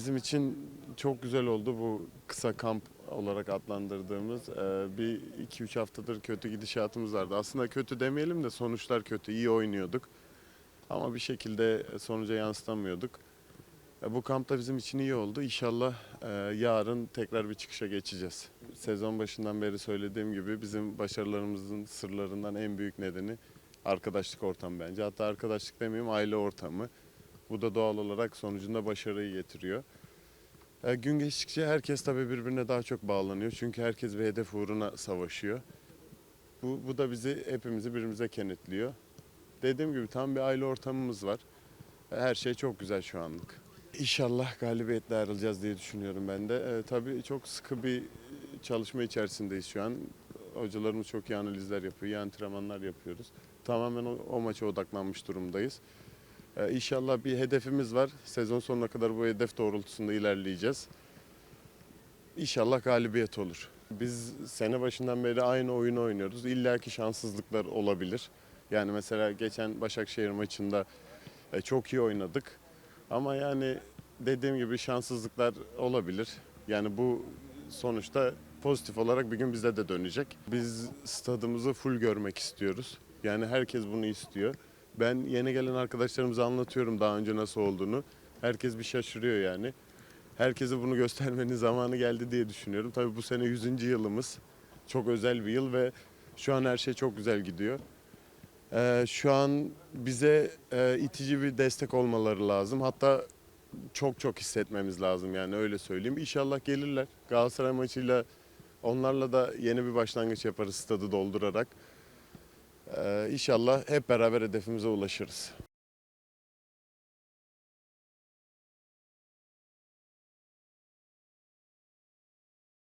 bizim için çok güzel oldu bu kısa kamp olarak adlandırdığımız. Ee, bir 2-3 haftadır kötü gidişatımız vardı. Aslında kötü demeyelim de sonuçlar kötü. İyi oynuyorduk. Ama bir şekilde sonuca yansıtamıyorduk. E, Bu kamp da bizim için iyi oldu. İnşallah e, yarın tekrar bir çıkışa geçeceğiz. Sezon başından beri söylediğim gibi bizim başarılarımızın sırlarından en büyük nedeni arkadaşlık ortamı bence. Hatta arkadaşlık demeyeyim aile ortamı. Bu da doğal olarak sonucunda başarıyı getiriyor. E, gün geçtikçe herkes tabii birbirine daha çok bağlanıyor. Çünkü herkes bir hedef uğruna savaşıyor. Bu, bu da bizi hepimizi birbirimize kenetliyor. Dediğim gibi tam bir aile ortamımız var. Her şey çok güzel şu anlık. İnşallah galibiyetle ayrılacağız diye düşünüyorum ben de. E, tabii çok sıkı bir çalışma içerisindeyiz şu an. Hocalarımız çok iyi analizler yapıyor, iyi antrenmanlar yapıyoruz. Tamamen o, o maça odaklanmış durumdayız. E, inşallah bir hedefimiz var. Sezon sonuna kadar bu hedef doğrultusunda ilerleyeceğiz. İnşallah galibiyet olur. Biz sene başından beri aynı oyunu oynuyoruz. İlla ki şanssızlıklar olabilir. Yani mesela geçen Başakşehir maçında e, çok iyi oynadık. Ama yani dediğim gibi şanssızlıklar olabilir. Yani bu sonuçta pozitif olarak bir gün bize de dönecek. Biz stadımızı full görmek istiyoruz. Yani herkes bunu istiyor. Ben yeni gelen arkadaşlarımıza anlatıyorum daha önce nasıl olduğunu. Herkes bir şaşırıyor yani. Herkese bunu göstermenin zamanı geldi diye düşünüyorum. Tabii bu sene 100. yılımız. Çok özel bir yıl ve şu an her şey çok güzel gidiyor. Ee, şu an bize e, itici bir destek olmaları lazım. Hatta çok çok hissetmemiz lazım yani öyle söyleyeyim. İnşallah gelirler. Galatasaray maçıyla onlarla da yeni bir başlangıç yaparız stadı doldurarak. Ee, inşallah hep beraber hedefimize ulaşırız.